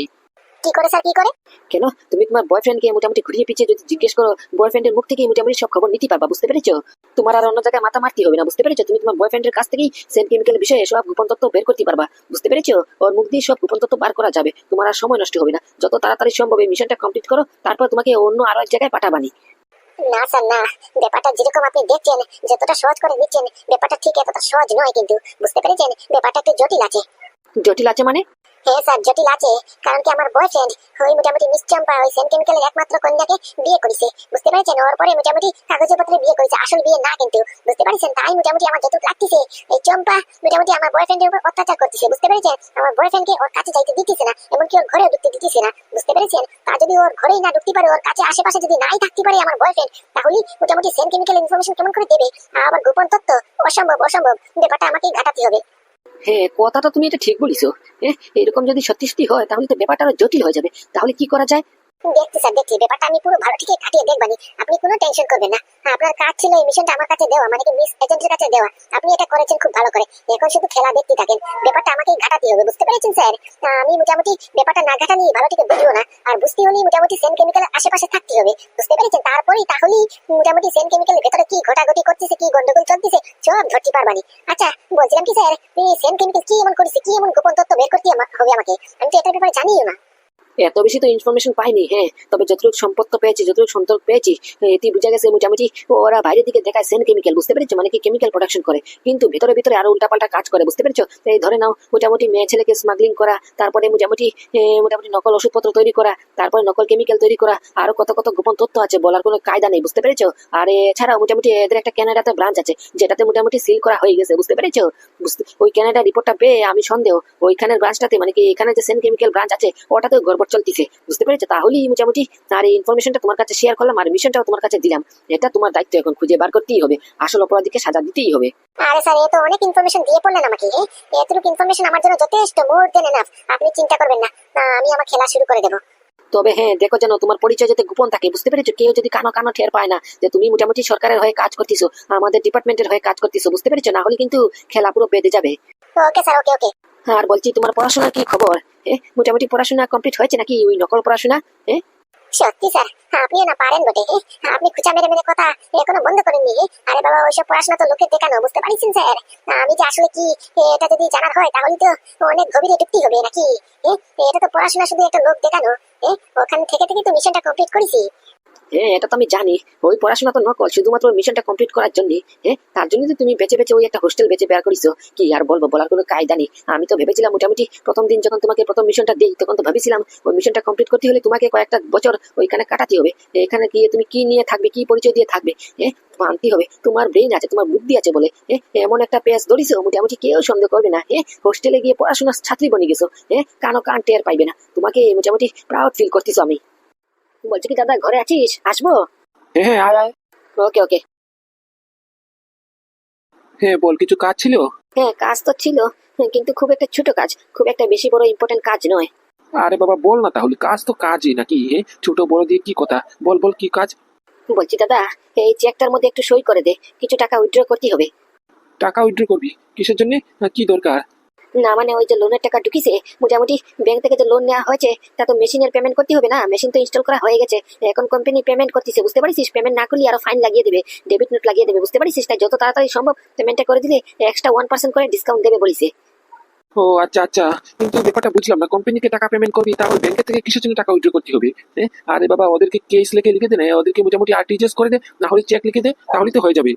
Speaker 1: কি করে স্যার কি করে?
Speaker 3: কেন? তুমি তোমার বয়ফ্রেন্ডকে মোটামুটি ঘুরিয়ে পিছিয়ে যদি জিজ্ঞেস করো বয়ফ্রেন্ডের মুখ থেকে মোটামুটি সব খবর নিতে পারবা বুঝতে পেরেছ? তোমার আর অন্য জায়গায় মাথা মারতে হবে না বুঝতে পেরেছ? তুমি তোমার বয়ফ্রেন্ডের কাছ থেকেই সেন কেমিক্যাল বিষয়ে সব গোপন তথ্য বের করতে পারবা বুঝতে পেরেছ? ওর মুখ দিয়ে সব গোপন তথ্য বার করা যাবে তোমার আর সময় নষ্ট হবে না। যত তাড়াতাড়ি সম্ভব এই মিশনটা কমপ্লিট করো তারপর তোমাকে অন্য আরও এক জায়গায় পাঠাবানি
Speaker 1: না স্যার না। ব্যাপারটা যেরকম আপনি দেখছেন যতটা সহজ করে নিচ্ছেন ব্যাপারটা ঠিক এতটা সহজ নয় কিন্তু বুঝতে পেরেছেন? ব্যাপারটা একটু জটিল আছে।
Speaker 3: জটিল আছে মানে?
Speaker 1: হ্যাঁ স্যার, জটিল আছে, কারণ কি আমার বয়ফ্রেন্ড ওই মোটামুটি মিস চম্পা ওই সেন কেমিক্যালের একমাত্র কন্যাকে বিয়ে করেছে। বুঝতে পেরেছেন? ওর পরে মোটামুটি কাগজে পত্রে বিয়ে করেছে, আসল বিয়ে না কিন্তু। বুঝতে পেরেছেন? তাই মোটামুটি আমার যতটুকু লাগতেছে, এই চম্পা মোটামুটি আমার বয়ফ্রেন্ডের উপর অত্যাচার করতেছে, বুঝতে পেরেছেন? আমার বয়ফ্রেন্ডকে ওর কাছে যাইতে দিতেছে না, এমনকি ওর ঘরেও ঢুকতে দিতেছে না, বুঝতে পেরেছেন? তা যদি ওর ঘরেই না ঢুকতে পারে, ওর কাছে আশেপাশে যদি নাই থাকতে পারে আমার বয়ফ্রেন্ড তাহলে মোটামুটি সেন কেমিক্যাল ইনফরমেশন কেমন করে দেবে? আবার গোপন তথ্য অসম্ভব অসম্ভব। ব্যাপারটা আমাকেই ঘাটাতে হবে।
Speaker 3: হ্যাঁ কথাটা তুমি এটা ঠিক বলিছো। হ্যাঁ এরকম যদি সত্যি সত্যি হয়, তাহলে তো ব্যাপারটা আরও জটিল হয়ে যাবে। তাহলে কি করা যায়?
Speaker 1: দেখছি স্যার, দেখছি। ব্যাপারটা আমি পুরো ভালো থেকে কাটিয়ে দেখবানি আপনি কোনো টেনশন করবেন না। আপনার কাজ ছিল এই মিশনটা আমার কাছে দেওয়া মানে কি মিস এজেন্টের কাছে দেওয়া। আপনি এটা করেছেন খুব ভালো করে। এখন শুধু খেলা দেখতে থাকেন। ব্যাপারটা আমাকেই ঘাটাতে হবে, বুঝতে পেরেছেন স্যার? আমি মোটামুটি ব্যাপারটা না ঘাটা নিয়ে ভালো থেকে বুঝব না। আর বুঝতে হলে মোটামুটি সেন কেমিক্যালের আশেপাশে থাকতে হবে। বুঝতে পেরেছেন? তারপরেই তাহলেই মোটামুটি সেন কেমিক্যালের ভেতরে কি ঘটাঘটি করতেছে, কি গন্ডগোল চলতেছে, সব ধরতে পারবানি আচ্ছা বলছিলাম কি স্যার সেন কেমিক্যাল কি এমন করেছে, কি এমন গোপন তথ্য বের করতে হবে আমাকে? আমি তো এটার ব্যাপারে জানিও না।
Speaker 3: এত বেশি তো ইনফরমেশন পাইনি হ্যাঁ। তবে যতটুকু সম্পত্ত পেয়েছি, যতটুকু সন্তোষ পেয়েছি এটি বোঝা গেছে মোটামুটি ওরা বাইরের দিকে দেখায় সেন কেমিক্যাল বুঝতে পেরেছ? মানে কি কেমিক্যাল প্রোডাকশন করে। কিন্তু ভিতরে ভিতরে আরও উল্টাপাল্টা কাজ করে, বুঝতে পেরেছ? এই ধরে নাও, মোটামুটি মেয়ে ছেলেকে স্মাগলিং করা, তারপরে মোটামুটি মোটামুটি নকল ওষুধপত্র তৈরি করা, তারপরে নকল কেমিক্যাল তৈরি করা, আরও কত কত গোপন তথ্য আছে বলার কোনো কায়দা নেই, বুঝতে পেরেছ? আর এছাড়াও মোটামুটি এদের একটা ক্যানাডাতে ব্রাঞ্চ আছে, যেটাতে মোটামুটি সিল করা হয়ে গেছে, বুঝতে পেরেছ? ওই ক্যানাডা রিপোর্টটা পেয়ে আমি সন্দেহ, ওইখানের ব্রাঞ্চটাতে মানে কি এখানে যে সেন কেমিক্যাল ব্রাঞ্চ আছে, ওটাতেও গড়বড় চলতেছে। বুঝতে পেরেছ? তাহলেই মোটামুটি আর এই ইনফরমেশনটা তোমার কাছে শেয়ার করলাম আর মিশনটাও তোমার কাছে দিলাম। এটা তোমার দায়িত্ব এখন খুঁজে বার করতেই হবে। আসল অপরাধীকে সাজা দিতেই হবে।
Speaker 1: আরে স্যার এ তো অনেক ইনফরমেশন দিয়ে পড়লেন আমাকে এতটুকু ইনফরমেশন আমার জন্য যথেষ্ট মোর দেন এনাফ আপনি চিন্তা করবেন না। না, আমি আমার খেলা শুরু করে দেবো।
Speaker 3: তবে হ্যাঁ দেখো যেন তোমার পরিচয় যাতে গোপন থাকে বুঝতে পেরেছ? কেউ যদি কানো কানো ঠের পায় না যে তুমি মোটামুটি সরকারের হয়ে কাজ করতেছো আমাদের ডিপার্টমেন্টের হয়ে কাজ করতেছো বুঝতে পেরেছ? না হলে কিন্তু খেলা পুরো বেঁধে যাবে।
Speaker 1: ওকে স্যার ওকে ওকে
Speaker 3: আর বলছি, তোমার পড়াশোনার কি খবর? মোটামুটি পড়াশোনা কমপ্লিট হয়েছে নাকি ওই নকল পড়াশোনা?
Speaker 1: সত্যি স্যার আপনিও না পারেন বটে আপনি খুচা মেরে মেরে কথা এখনও বন্ধ করেননি আরে বাবা, ওইসব পড়াশোনা তো লোকের দেখানো, বুঝতে পারছেন স্যার? আমি যে আসলে কি এটা যদি জানার হয়, তাহলে তো অনেক গভীরে ঢুকতে হবে নাকি? এটা তো পড়াশোনা শুধু একটা লোক দেখানো ওখান থেকে থেকে তো মিশনটা কমপ্লিট করেছি।
Speaker 3: হ্যাঁ এটা তো আমি জানি। ওই পড়াশোনা তো নকল, শুধুমাত্র ওই মিশনটা কমপ্লিট করার জন্য হ্যাঁ? তার জন্য তো তুমি বেঁচে বেঁচে ওই একটা হোস্টেল বেঁচে বের করিছো। কি আর বলব, বলার কোনো কায়দা নেই। আমি তো ভেবেছিলাম মোটামুটি প্রথম দিন যখন তোমাকে প্রথম মিশনটা দিই, তখন তো ভেবেছিলাম ওই মিশনটা কমপ্লিট করতে হলে তোমাকে কয়েকটা বছর ওইখানে কাটাতে হবে। এখানে গিয়ে তুমি কি নিয়ে থাকবে, কি পরিচয় দিয়ে থাকবে হ্যাঁ? মানতে হবে। তোমার ব্রেন আছে, তোমার বুদ্ধি আছে বলে হ্যাঁ? এমন একটা পেজ ধরিছো, মোটামুটি কেউ সন্দেহ করবে না হ্যাঁ? হোস্টেলে গিয়ে পড়াশোনার ছাত্রী বনে গেছো হ্যাঁ? কানো কান টের পাইবে না। তোমাকে মোটামুটি প্রাউড ফিল করতেছো আমি। বলছি কি দাদা ঘরে আছিস? আসব?
Speaker 2: হ্যাঁ হ্যাঁ আয় আয়।
Speaker 3: ওকে ওকে।
Speaker 2: হ্যাঁ বল কিছু কাজ ছিল?
Speaker 3: হ্যাঁ কাজ তো ছিল হ্যাঁ, কিন্তু খুব একটা ছোট কাজ খুব একটা বেশি বড় ইম্পর্টেন্ট কাজ নয়।
Speaker 2: আরে বাবা বল না তাহলে কাজ তো কাজই নাকি হ্যাঁ ছোট বড় দিয়ে কি কথা? বল বল কি কাজ?
Speaker 3: বলছি দাদা এই চেকটার মধ্যে একটু সই করে দে কিছু টাকা উইথড্র করতে হবে।
Speaker 2: টাকা উইথড্র করবি? কিসের জন্য? কি দরকার?
Speaker 3: না মানে ওই যে লোনের টাকা ঢুকিছে, মোটামুটি ব্যাংক থেকে যে লোন নেওয়া হয়েছে, তা তো মেশিনের পেমেন্ট করতে হবে না মেশিন তো ইনস্টল করা হয়ে গেছে। এখন কোম্পানি পেমেন্ট করতেছে, বুঝতে পারিস পেমেন্ট না করলে আরও ফাইন লাগিয়ে দেবে ডেবিট নোট লাগিয়ে দেবে, বুঝতে পারিস তাই যত তাড়াতাড়ি সম্ভব পেমেন্টটা করে দিলে এক্সট্রা ওয়ান পার্সেন্ট করে ডিসকাউন্ট দেবে বলিছে।
Speaker 2: ও আচ্ছা আচ্ছা। কিন্তু ব্যাপারটা বুঝলাম না। কোম্পানিকে টাকা পেমেন্ট করবি, তাহলে ব্যাংকের থেকে জন্য টাকা উইথড্র করতে হবে? আরে বাবা, ওদেরকে কেস লিখে লিখে দে না। ওদেরকে মোটামুটি আরটিজিএস করে দে, না হলে চেক লিখে দে, তাহলেই তো হয়ে যাবে।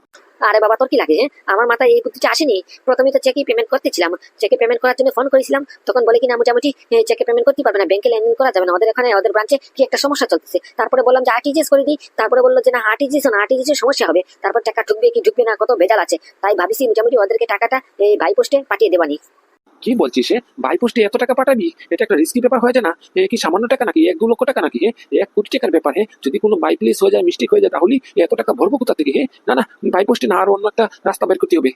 Speaker 3: আরে বাবা, তোর কি লাগে? আমার মাথায় এই বুদ্ধিটা আসেনি। প্রথমে তো চেকে পেমেন্ট করতেছিলাম। চেকে পেমেন্ট করার জন্য ফোন করেছিলাম। তখন বলে কিনা মোটামুটি চেকে পেমেন্ট করতে পারবে না। ব্যাংকে লেনদেন করা যাবে না। ওদের এখানে, ওদের ব্রাঞ্চে কি একটা সমস্যা চলতেছে? তারপরে বললাম যে আরটিজিএস করে দিই। তারপরে বলল যে না আরটিজিএস না আরটিজিএস সমস্যা হবে। তারপর টাকা ঢুকবে কি ঢুকবে না, কত ভেজাল আছে। তাই ভাবিছি মোটামুটি ওদেরকে টাকাটা এই ভাই পোস্টে পাঠিয়ে দেবানি
Speaker 2: কি বলছিস বাই পোস্টে এত টাকা পাঠাবি? এটা একটা রিস্কি ব্যাপার হয়ে যায় না। এ কি সামান্য টাকা নাকি? এক দু লক্ষ টাকা নাকি হে? এক কোটি টাকার ব্যাপার হ্যাঁ যদি কোনো বাই প্লেস হয়ে যায় মিস্টেক হয়ে যায় তাহলে এত টাকা ভরবো কোথা থেকে হ্যাঁ না না বাই পোস্টে না, আর অন্য একটা রাস্তা বের করতে হবে।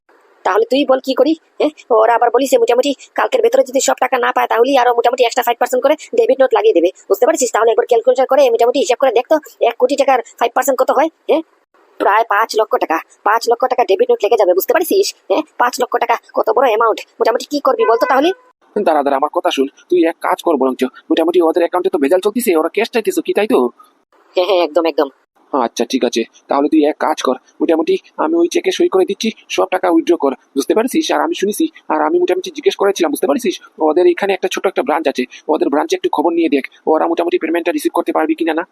Speaker 3: তাহলে তুই বল কি করি হ্যাঁ ওরা আবার বলিস মোটামুটি কালকের ভেতরে যদি সব টাকা না পায় তাহলে আরও মোটামুটি এক্সট্রা ফাইভ পার্সেন্ট করে ডেবিট নোট লাগিয়ে দেবে। বুঝতে পারছিস? তাহলে একবার ক্যালকুলেশন করে মোটামুটি হিসাব করে দেখতো এক কোটি টাকার ফাইভ পার্সেন্ট কত হয় হ্যাঁ প্রায় পাঁচ লক্ষ টাকা। পাঁচ লক্ষ টাকা ডেবিট নোট লেগে যাবে বুঝতে পারছিস? হ্যাঁ পাঁচ লক্ষ টাকা কত বড় অ্যামাউন্ট মোটামুটি কি করবি বলতো তাহলে?
Speaker 2: দাঁড়া দাঁড়া আমার কথা শুন। তুই এক কাজ কর বরঞ্চ। মোটামুটি ওদের অ্যাকাউন্টে তো ভেজাল চলতিছে ওরা ক্যাশ চাইতেছো কি তাই তো?
Speaker 3: হ্যাঁ হ্যাঁ একদম একদম।
Speaker 2: আচ্ছা ঠিক আছে। তাহলে তুই এক কাজ কর। মোটামুটি আমি ওই চেকে সই করে দিচ্ছি সব টাকা উইথড্র কর। বুঝতে পারছিস? আর আমি শুনেছি আর আমি মোটামুটি জিজ্ঞেস করেছিলাম বুঝতে পারছিস? ওদের এখানে একটা ছোট একটা ব্রাঞ্চ আছে। ওদের ব্রাঞ্চে একটু খবর নিয়ে দেখ। ওরা মোটামুটি পেমেন্টটা রিসিভ করতে পারবি কিনা না?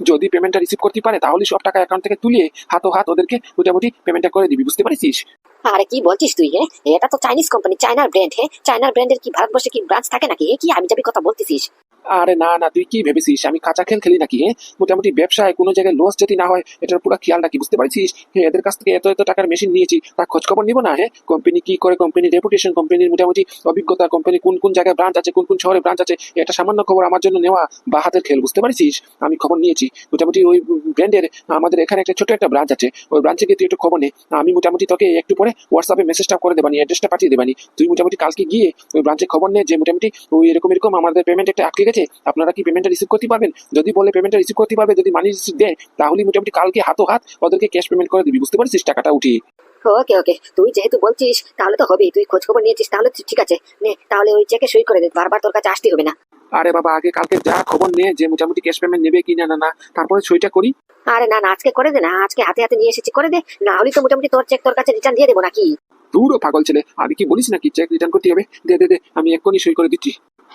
Speaker 2: যদি পেমেন্টটা রিসিভ করতে পারে, তাহলে সব টাকা অ্যাকাউন্ট থেকে তুলে হাতো হাত ওদেরকে মোটামুটি পেমেন্টটা করে দিবি, বুঝতে পারছিস?
Speaker 3: আরে কি বলছিস তুই হ্যাঁ এটা তো চাইনিজ কোম্পানি চায়নার ব্র্যান্ড হ্যাঁ চায়নার ব্র্যান্ডের কি ভারতবর্ষে কি ব্রাঞ্চ থাকে নাকি কি আমি যাবি কথা বলতেছিস?
Speaker 2: আরে না না, তুই কি ভেবেছিস? আমি কাঁচা খেল খেলি নাকি হ্যাঁ মোটামুটি ব্যবসায় কোনো জায়গায় লস যদি না হয়, এটার পুরো খেয়াল রাখি, বুঝতে পারছিস? হ্যাঁ এদের কাছ থেকে এত এত টাকার মেশিন নিয়েছি তার খোঁজ খবর নিব না হ্যাঁ কোম্পানি কি করে কোম্পানির রেপুটেশন কোম্পানির মোটামুটি অভিজ্ঞতা কোম্পানি কোন কোন জায়গায় ব্রাঞ্চ আছে, কোন কোন শহরে ব্রাঞ্চ আছে, এটা সামান্য খবর আমার জন্য নেওয়া বা হাতের খেল, বুঝতে পারছিস? আমি খবর নিয়েছি, মোটামুটি ওই ব্র্যান্ডের আমাদের এখানে একটা ছোট একটা ব্রাঞ্চ আছে, ওই ব্রাঞ্চে গিয়ে তুই একটু খবর নে, আমি মোটামুটি তোকে একটু পরে হোয়াটসঅ্যাপে মেসেজটা করে দেবানি অ্যাড্রেসটা পাঠিয়ে দেবানি। তুই মোটামুটি কালকে গিয়ে ওই ব্রাঞ্চে খবর নে যে মোটামুটি ওই এরকম এরকম আমাদের পেমেন্ট একটা আটকে গেছে, আপনারা কি পেমেন্টটা রিসিভ করতে পারবেন? যদি বলে পেমেন্টটা রিসিভ করতে পারবে, যদি মানি রিসিভ দেয়, তাহলে মোটামুটি কালকে হাতো হাত ওদেরকে ক্যাশ পেমেন্ট করে দিবি, বুঝতে পারছিস টাকাটা উঠিয়ে
Speaker 3: ওকে ওকে তুই যেহেতু বলছিস, তাহলে তো হবেই, তুই খোঁজ খবর নিয়েছিস, তাহলে ঠিক আছে, নে, তাহলে ওই চেকে সই করে দে, বারবার তোর কাছে আসতে হবে না।
Speaker 2: আরে বাবা আগে কালকে যা খবর নে যে মোটামুটি ক্যাশ পেমেন্ট নেবে কি না না তারপরে সইটা করি।
Speaker 3: আরে না না আজকে করে দে না আজকে হাতে হাতে নিয়ে এসেছি করে দে না হলে তো মোটামুটি তোর চেক তোর কাছে রিটার্ন দিয়ে দেবো নাকি?
Speaker 2: দূরও পাগল ছেলে আমি কি বলিস নাকি চেক রিটার্ন করতে হবে? দে দে দে আমি এক্ষুনি সই করে দিচ্ছি।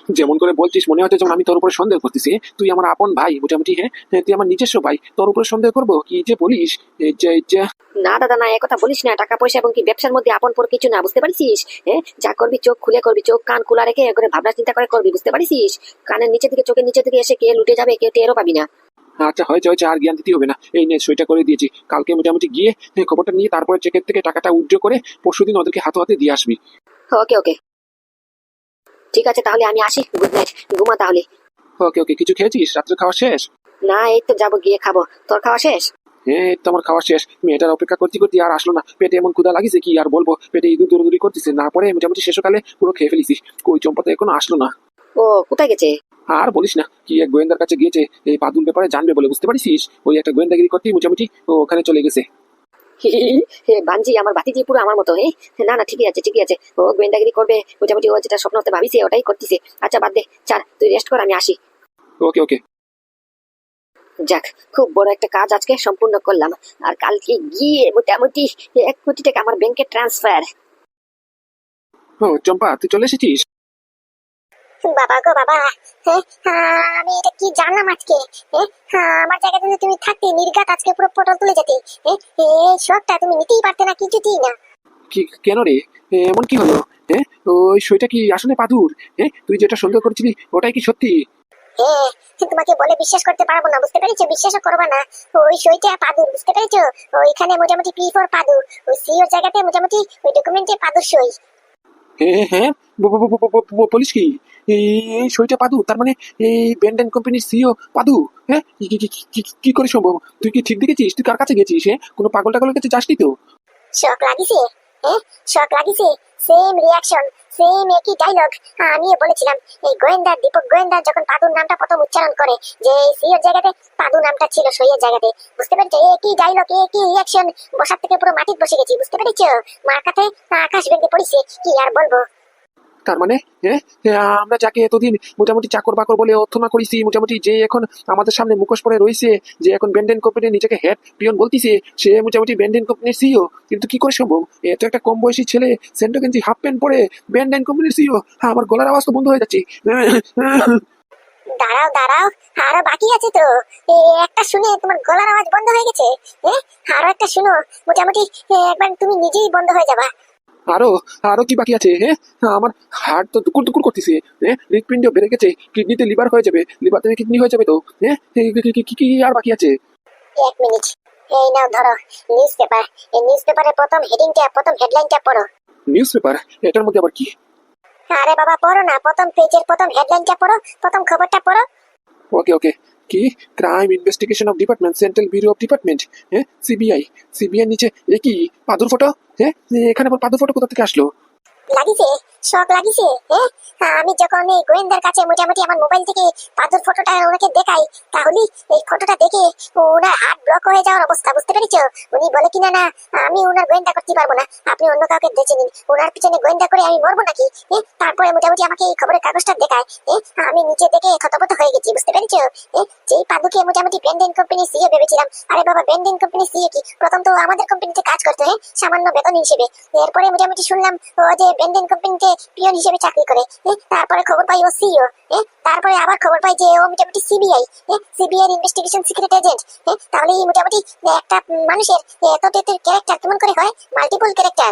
Speaker 2: যেমন করে বলছিস মনে হচ্ছে যেমন আমি তোর উপরে সন্দেহ করতেছি? তুই আমার আপন ভাই মোটামুটি হ্যাঁ? হ্যাঁ, তুই আমার নিজস্ব ভাই। তোর উপরে সন্দেহ করব? কি যে বলিস? যে
Speaker 3: না দাদা না একথা বলিস না। টাকা পয়সা এবং কি ব্যবসার মধ্যে আপন পর কিছু না বুঝতে পারছিস? হ্যাঁ? যা করবি চোখ খুলে করবি চোখ কান খোলা রেখে করে ভাবনা চিন্তা করে করবি বুঝতে পারছিস? কানের নিচে থেকে চোখের নিচে থেকে এসে কে লুটে যাবে কে টেরও পাবি না।
Speaker 2: আচ্ছা হয়েছে হয়েছে আর জ্ঞান দিতে হবে না। এই নে সইটা করে দিয়েছি। কালকে মোটামুটি গিয়ে হ্যাঁ, খবরটা নিয়ে তারপরে চেকের থেকে টাকাটা উইথড্র করে পরশুদিন ওদেরকে হাতে হাতে দিয়ে আসবি।
Speaker 3: ওকে ওকে। ঠিক আছে তাহলে আমি আসি। গুড নাইট ঘুমা তাহলে।
Speaker 2: ওকে ওকে কিছু খেয়েছিস? রাত্রে খাওয়া শেষ?
Speaker 3: না এই তো যাব গিয়ে খাব। তোর খাওয়া শেষ?
Speaker 2: হ্যাঁ খাওয়া শেষ। মেয়েটার অপেক্ষা করতে করতে আর আসলো না। পেটে এমন ক্ষুদা লাগিছে কি আর বলব? পেটে ইঁদুর দৌড়দৌড়ি করতেছে। না পরে মোটামুটি শেষকালে পুরো খেয়ে ফেলিছি। কই এখনও আসলো না?
Speaker 3: ও কোথায় গেছে?
Speaker 2: আর বলিস না কি এক গোয়েন্দার কাছে গিয়েছে। এই পাদুল ব্যাপারে জানবে বলে বুঝতে পারিস? ওই একটা গোয়েন্দাগিরি করতেই মোটামুটি ও ওখানে চলে গেছে।
Speaker 3: হে বাঞ্জি আমার বাতিজি পুরো আমার মতো হ্যাঁ না না ঠিকই আছে ঠিকই আছে। ও গোয়েন্দাগিরি করবে মোটামুটি ও যেটা স্বপ্নতে ভাবিছে ওটাই করতেছে। আচ্ছা বাদ দে চার তুই রেস্ট কর আমি আসি।
Speaker 2: ওকে ওকে।
Speaker 3: যাক খুব বড় একটা কাজ আজকে সম্পূর্ণ করলাম। আর কালকে গিয়ে মোটামুটি এক কোটি টাকা আমার ব্যাংকে ট্রান্সফার
Speaker 2: ও চম্পা তুই চলে এসেছিস?
Speaker 1: বাবা গো বাবা হ্যাঁ? আমি এটা কি জানলাম আজকে? হ্যাঁ? আমার জায়গায় যদি তুমি থাকতে নির্ঘাত আজকে পুরো পটল তুলে যেতে। হ্যাঁ? এই শখটা তুমি নিতেই পারতে না কিছুতেই না।
Speaker 2: কি কেন রে? এমন কি হলো? হ্যাঁ ওই সইটা কি আসলে পাদুর হ্যাঁ তুই যেটা সন্দেহ করেছিলি ওটাই কি সত্যি?
Speaker 1: হ্যাঁ তোমাকে বলে বিশ্বাস করতে পারব না বুঝতে পেরেছ? বিশ্বাসও করবে না। ওই সইটা পাদুর বুঝতে পেরেছ? ওইখানে মোটামুটি পি ফর পাদুর ওই সিওর জায়গাতে মোটামুটি ওই ডকুমেন্টে পাদুর সই।
Speaker 2: হ্যাঁ হ্যাঁ বলিস কি? এই এই সইটা পাদু, তার মানে এই কোম্পানির সিও পাদু হ্যাঁ? কি- করে সম্ভব? তুই কি ঠিক দেখেছিস? তুই কার কাছে গেছিস হ্যাঁ? কোনো পাগল টাগলের কাছে যাসনি তো?
Speaker 1: শখ লাগিছে হ্যাঁ? লাগিছে। সেম রিয়াকশন সেম একই ডায়লগ আমিও বলেছিলাম। এই গোয়েন্দা, দীপক গোয়েন্দা যখন পাদুর নামটা প্রথম উচ্চারণ করে, যে সিওর জায়গাতে পাদু নামটা ছিল সইয়ের জায়গাতে, বুঝতে পেরেছ? একই ডায়লগ একই রিয়াকশন বসার থেকে পুরো মাটিতে বসে গেছি, বুঝতে পেরেছ? মার কাছে আকাশ ভেঙে পড়েছে, কি আর বলব?
Speaker 2: তার মানে হ্যাঁ? হ্যাঁ, আমরা যাকে এতদিন মোটামুটি চাকর বাকর বলে অর্থনা করেছি মোটামুটি যে এখন আমাদের সামনে মুখোশ পরে রয়েছে যে এখন ব্যান্ডেন কোম্পানির নিজেকে হেড পিয়ন বলতিছে সে মোটামুটি ব্যান্ডেন কোম্পানির সিও কিন্তু কি করে সম্ভব? এত একটা কম বয়সী ছেলে সেন্টো গেঞ্জি হাফ প্যান্ট পরে ব্যান্ডেন কোম্পানির সিও হ্যাঁ আমার গলার আওয়াজ তো বন্ধ হয়ে যাচ্ছে।
Speaker 1: দাঁড়াও দাঁড়াও আরও বাকি আছে তো। একটা শুনে তোমার গলার আওয়াজ বন্ধ হয়ে গেছে হ্যাঁ? আরও একটা শুনো মোটামুটি একবার তুমি নিজেই বন্ধ হয়ে যাবা।
Speaker 2: আরও আরও কি বাকি আছে হ্যাঁ? আমার হার্ট তো দুকুর দুকুর করতেছে হ্যাঁ? হৃৎপিণ্ড বেড়ে গেছে কিডনিতে লিভার হয়ে যাবে লিভার থেকে কিডনি হয়ে যাবে তো হ্যাঁ? কি- কি- কি কি আর বাকি আছে?
Speaker 1: এক মিনিট এই নাও ধরো নিউজ পেপার এই নিউজ পেপারের প্রথম হেডিংটা প্রথম হেডলাইনটা পড়ো।
Speaker 2: নিউজ পেপার এটার মধ্যে আবার কি?
Speaker 1: আরে বাবা পড়ো না প্রথম পেজের প্রথম হেডলাইনটা পড়ো প্রথম খবরটা পড়ো।
Speaker 2: ওকে ওকে কি? Crime investigation of department central bureau of department হ্যাঁ? সিবিআই সিবিআই নিচে এ কি? পাদুর ফটো? হ্যাঁ? এখানে আবার পাদুর ফটো কোথা থেকে আসলো?
Speaker 1: লাগিছে শখ লাগিছে? হ্যাঁ আমি যখন এই গোয়েন্দার কাছে মোটামুটি আমার মোবাইল থেকে পাথর ফটোটা ওনাকে দেখাই, তাহলে এই ফটোটা দেখে ওনার হাত ব্লক হয়ে যাওয়ার অবস্থা, বুঝতে পেরেছ? উনি বলে কিনা না আমি ওনার গোয়েন্দা করতে পারব না, আপনি অন্য কাউকে বেছে নিন। ওনার পিছনে গোয়েন্দা করে আমি মরবো নাকি? তারপরে মোটামুটি আমাকে এই খবরের কাগজটা দেখায়। আমি নিচে দেখে ক্ষতপত হয়ে গেছি, বুঝতে পেরেছ? যেই পাদুকে মোটামুটি ব্যান্ডেন কোম্পানি সিএ ভেবেছিলাম, আরে বাবা, ব্যান্ডেন কোম্পানি সিএ কি? প্রথম তো আমাদের কোম্পানিতে কাজ করতো হ্যাঁ সামান্য বেতন হিসেবে। এরপরে মোটামুটি শুনলাম, ও যে ব্যান্ডেন কোম্পানিতে পিয়ন হিসেবে চাকরি করে তারপরে খবর পাই ও সিইও তারপরে আবার খবর পাই যে ও মোটামুটি CBI CBI investigation secret agent তাহলে মোটামুটি একটা মানুষের এত ক্যারেক্টার কেমন করে হয়? Multiple character